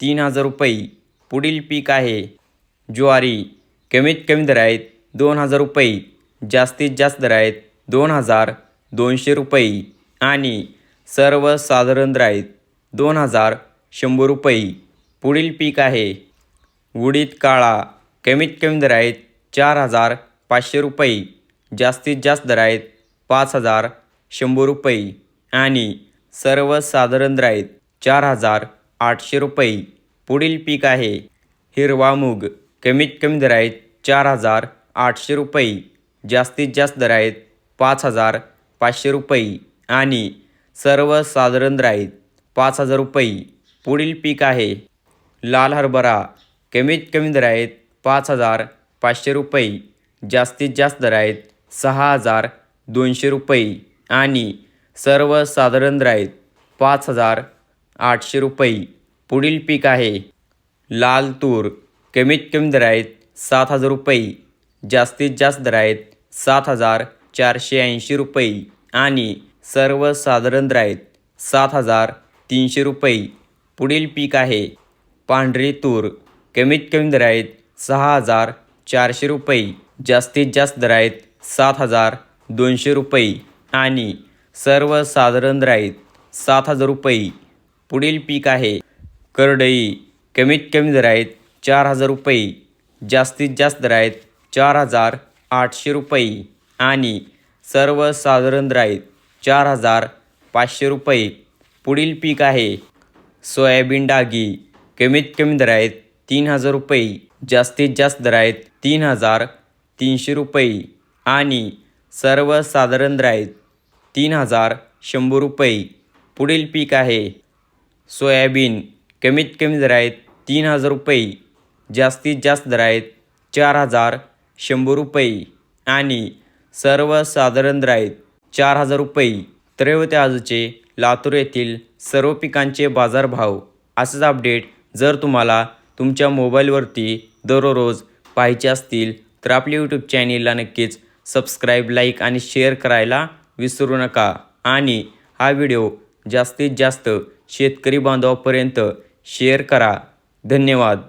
तीन हजार रुपये. पुढील पीक आहे. ज्वारी कमीत कमी दर आहेत दोन हजार रुपये. जास्तीत जास्त दर आहेत दोन हजार दोनशे रुपये. आणि सर्वसाधारण दर आहेत दोन हजार शंभर रुपये. पुढील पीक आहे. उडीद काळा कमीत कमी दर आहेत चार हजार पाचशे रुपये. जास्तीत जास्त दर आहेत पाच हजार शंभर रुपये. आणि सर्वसाधारण दर आहेत चार हजार आठशे रुपये. पुढील पीक आहे. हिरवा मूग कमीत कमी दर आहेत चार हजार आठशे रुपये. जास्तीत जास्त दर आहेत पाच हजार पाचशे रुपये. आणि सर्वसाधारण दर आहेत पाच हजार रुपये. पुढील पीक आहे. लाल हरभरा. कमीत कमी दर आहेत पाच हजार पाचशे रुपये. जास्तीत जास्त दर आहेत सहा हजार दोनशे रुपये. आणि सर्वसाधारण दर आहेत पाच हजार आठशे रुपये. पुढील पीक आहे. लाल तूर. कमीत कमी दर आहेत सात हजार रुपये. जास्तीत जास्त दर आहेत सात हजार चारशे ऐंशी रुपये. आणि सर्वसाधारण दर आहेत सात हजार तीनशे रुपये. पुढील पीक आहे पांढरी तूर. कमीत कमी दर आहेत सहा हजार चारशे रुपये. जास्तीत जास्त दर आहेत सात हजार दोनशे रुपये. आणि सर्वसाधारण दर आहेत सात हजार रुपये. पुढील पीक आहे. करडई कमीत कमी दर आहेत चार हजार रुपये जास्तीत जास्त दर आहेत चार हजार आठशे रुपये आणि सर्वसाधारण दर आहेत चार हजार पाचशे रुपये. पुढील पीक आहे. सोयाबीन डागी कमीत कमी दर आहेत तीन हजार रुपये जास्तीत जास्त दर आहेत तीन हजार तीनशे रुपये आणि सर्वसाधारण दर आहेत तीन हजार शंभर रुपये. पुढील पीक आहे. सोयाबीन कमीत कमी दर आहेत तीन हजार रुपये जास्तीत जास्त दर आहेत चार हजार शंभर रुपये आणि सर्वसाधारण दर आहेत चार हजार रुपये. त्रैवते आजचे लातूर येथील सर्व पिकांचे बाजारभाव असंच अपडेट जर तुम्हाला तुमच्या मोबाईलवरती दररोज पाहायचे असतील तर आपल्या यूट्यूब चॅनेलला नक्कीच सबस्क्राईब लाईक आणि शेअर करायला विसरू नका. आणि हा व्हिडिओ जास्तीत जास्त शेतकरी बांधवापर्यंत शेअर करा. धन्यवाद.